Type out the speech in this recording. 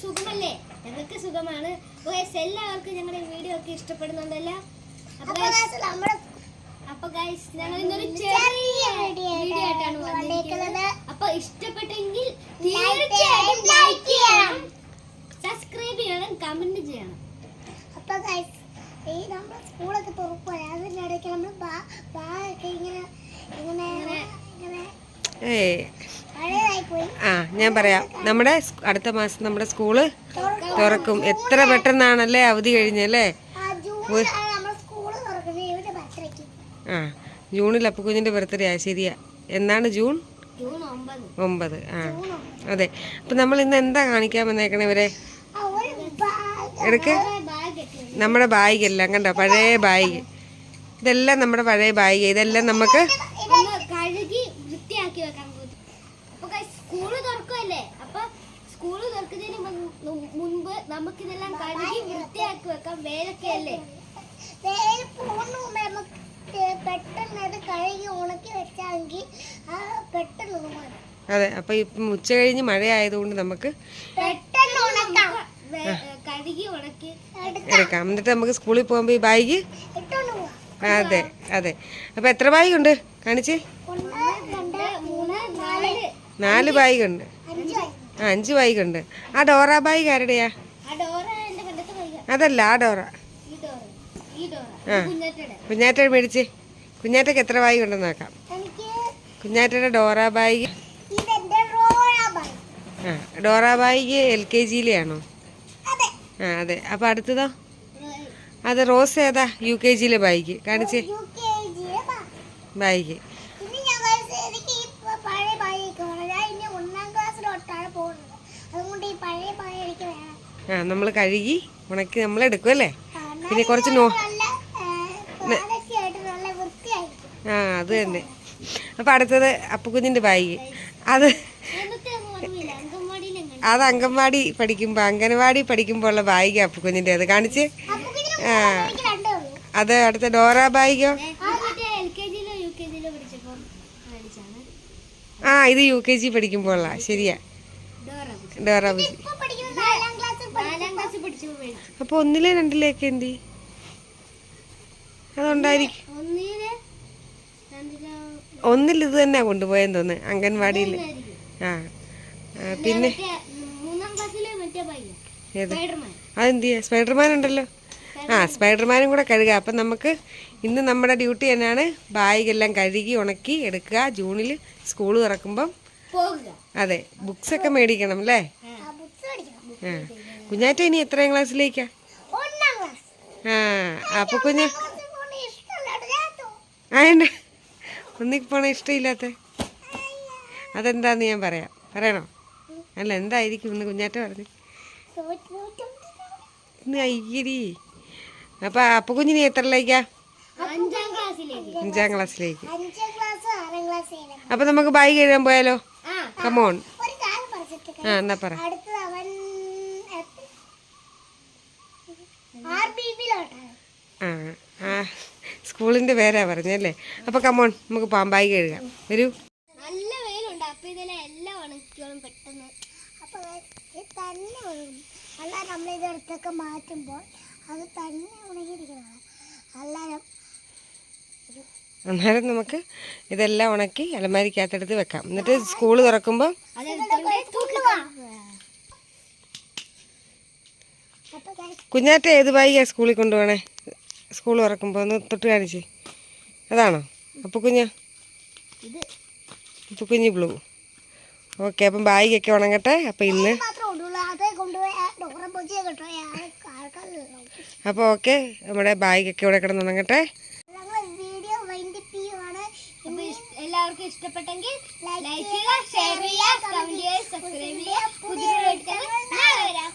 ആൽബമാണ് ഞങ്ങൾക്ക് സുഖമാണ്? എല്ലാവർക്കും ഞങ്ങളുടെ വീഡിയോ ഒക്കെ ഇഷ്ടപ്പെടുന്നുണ്ടല്ലോ. അപ്പൊ ഗൈസ് ഞങ്ങൾ ഇന്നൊരു ചെറിയ വീഡിയോ ആയിട്ടാണ് വന്നിരിക്കുന്നത്. അപ്പൊ ഇഷ്ടപ്പെട്ടെങ്കിൽ തീർച്ചയായും ലൈക്ക് ചെയ്യണം. സബ്സ്ക്രൈബ് ചെയ്യണം. കമന്റ് ചെയ്യണം അപ്പൊ ഗൈസ് ഈ നമ്മൾ സ്കൂളൊക്കെ തുറക്കുമല്ലേ അതിന്റെ ഇടയ്ക്ക് നമ്മൾ ബാഗൊക്കെ ഇങ്ങനെ ഇങ്ങനെ ഇങ്ങനെ പോയി ആ ഞാൻ പറയാം. നമ്മുടെ അടുത്ത മാസം നമ്മുടെ സ്കൂൾ തുറക്കും. എത്ര പെട്ടെന്നാണല്ലേ അവധി കഴിഞ്ഞല്ലേ ആ ജൂണിൽ അപ്പുകുഞ്ഞിന്റെ ബർത്ത്ഡേ ആ ശരിയാ. എന്നാണ് ജൂൺ? ഒമ്പത്. ആ അതെ. അപ്പം നമ്മൾ ഇന്ന് എന്താ കാണിക്കാൻ വന്നേക്കണേ ഇവരെ? എടുക്ക്. നമ്മുടെ ബാഗ് എല്ലാം കണ്ടോ? പഴയ ബാഗ്. ഇതെല്ലാം നമ്മുടെ പഴയ ബാഗ്. ഇതെല്ലാം നമുക്ക് ഒന്ന് കഴുകി വൃത്തിയാക്കി വെക്കാൻ പോകും അപ്പൊ സ്കൂൾ തുറക്കുമല്ലേ അപ്പൊ സ്കൂൾ തുറക്കുന്നതിന് മുൻപ് നമുക്കിതെല്ലാം കഴുകി വൃത്തിയാക്കി വെക്കാം. വേലൊക്കെ അല്ലേ പോകുന്ന നമുക്ക് പെട്ടെന്ന് അത് കഴുകി ഉണക്കി വെച്ചാങ്കിൽ പെട്ടെന്ന് അതെ അപ്പൊ ഇപ്പം ഉച്ച കഴിഞ്ഞ് മഴ ആയതുകൊണ്ട് നമുക്ക് പെട്ടെന്ന് ഉണക്കാം. കഴുകി ഉണക്കി എടുക്കാം. എന്നിട്ട് നമുക്ക് സ്കൂളിൽ പോകുമ്പോൾ ഈ ബാഗ്? അതെ അതെ. അപ്പൊ എത്ര ബാഗ് ഉണ്ട് കാണിച്ച് നാല് ബാഗ് ഉണ്ട് ആ അഞ്ച് ബാഗ് ഉണ്ട് ആ ഡോറ ബാഗ്. ആരുടെയാ അതല്ല ആ ഡോറ. ആ. കുഞ്ഞാറ്റ മേടിച്ച്. കുഞ്ഞാറ്റക്ക് എത്ര ബാഗ് ഉണ്ടെന്ന് നോക്കാം. കുഞ്ഞാറ്റയുടെ ഡോറ ബാഗ്. ആ ഡോറ ബാഗ് എൽ കെ ജിയിലെയാണോ? ആ അതെ. അപ്പം അടുത്തതോ? അത് റോസ് ഏതാ? യു കെ ജിയിലെ ബാഗ്. കാണിച്ച്. യു ക്ലാസ്സിലോട്ടാണ് പോകുന്നത് അതുകൊണ്ട് ഈ പഴയ ബാഗ് എനിക്ക് വേണം. ആ നമ്മൾ കഴുകി ഉണക്കി നമ്മൾ എടുക്കും അല്ലേ? പിന്നെ കുറച്ച് നോ ആ അത് തന്നെ. അപ്പം അടുത്തത് അപ്പുകുഞ്ഞിന്റെ ബാഗ് അത് അത് അംഗൻവാടി പഠിക്കുമ്പോൾ അംഗനവാടി പഠിക്കുമ്പോൾ ഉള്ള ബാഗ് അപ്പുകുഞ്ഞിന്റെ അത്. കാണിച്ച്. ആ. അത് അടുത്ത ഡോറ ബാഗോ ആ ഇത് യു കെ ജി പഠിക്കുമ്പോൾ ശരിയാ. ഡോറ ബുജി അപ്പോൾ ഒന്നിലെ രണ്ടിലേക്ക് എന്തി? അതുണ്ടായിരിക്കും. ഒന്നിന് ഒന്നിൽ ഇത് തന്നെ കൊണ്ടുപോയെന്ന് തോന്നുന്നു അംഗൻവാടിയിൽ ആ. പിന്നെ? മറ്റേ മൂന്നാം ക്ലാസ്സിലെ മറ്റേ പയ്യൻ ഏത്? സ്പൈഡർമാൻ. അതെന്ത് ചെയ്യാ സ്പൈഡർമാൻ. ഉണ്ടല്ലോ ആ സ്പൈഡർമാനും കൂടെ കഴുകുക അപ്പം നമുക്ക് ഇന്ന് നമ്മുടെ ഡ്യൂട്ടി തന്നെയാണ് ബാഗെല്ലാം കഴുകി ഉണക്കി എടുക്കുക. ജൂണിൽ സ്കൂൾ തുറക്കുമ്പം പോകുക ബുക്സ് ഒക്കെ മേടിക്കണം അല്ലേ? കുഞ്ഞാറ്റ ഇനി എത്രാം ക്ലാസ്സിലേക്കാ? ആ അപ്പൊ കുഞ്ഞ ഇഷ്ടമല്ല ഒന്നിക്ക് പോണ ഇഷ്ടമില്ലാത്ത. അതെന്താന്ന് ഞാൻ പറയാം. പറയണോ? അല്ല എന്തായിരിക്കും ഇന്ന് കുഞ്ഞാറ്റ പറഞ്ഞു? ഇന്ന് അയ്യരി അപ്പൊ അപ്പൊ കുഞ്ഞിനി എത്രയിലേക്കാ? അഞ്ചാം ക്ലാസ്സിലേക്ക്. അപ്പൊ നമുക്ക് ബൈ കഴിയാൻ പോയാലോ? കമോൺ ആ എന്നാ പറ. ആ ആ. സ്കൂളിന്റെ പേരാ പറഞ്ഞല്ലേ? അപ്പോൾ കമോൺ നമുക്ക് പാമ്പായി കഴുകാം. വരൂ. നല്ല വെയിലുണ്ട്. അപ്പൊ ഇതിലെ എല്ലാം ഉണക്കിയോളും പെട്ടെന്ന്. അപ്പൊ ഇത് തന്നെ ഉണങ്ങും. അല്ലാതെ നമ്മൾ ഇത് അടുത്തൊക്കെ മാറ്റുമ്പോൾ അത് തന്നെ ഉണങ്ങിയിരിക്കണം അല്ലാതെ അന്നേരം നമുക്ക് ഇതെല്ലാം ഉണക്കി അലമാരിക്കകത്തെടുത്ത് വെക്കാം. എന്നിട്ട് സ്കൂൾ തുറക്കുമ്പോൾ കുഞ്ഞാറ്റ ഏത് ബായിക്കാ സ്കൂളിൽ കൊണ്ടുപോകണേ സ്കൂൾ തുറക്കുമ്പോൾ ഒന്ന് തൊട്ട് കാണിച്ച്. അതാണോ? അപ്പോൾ കുഞ്ഞ? അപ്പോൾ കുഞ്ഞ് ബ്ലൂ. ഓക്കെ അപ്പം ബാഗൊക്കെ ഉണങ്ങട്ടെ. അപ്പം ഇന്ന് അപ്പോൾ ഓക്കെ നമ്മുടെ ബാഗൊക്കെ ഇവിടെ കിടന്ന് എല്ലാവർക്കും ഇഷ്ടപ്പെട്ടെങ്കിൽ ലൈക്ക് ചെയ്യുക ഷെയർ ചെയ്യുക കമന്റ് ചെയ്യുക സബ്സ്ക്രൈബ് ചെയ്യുക. പുതിയ നാളെ വരാം.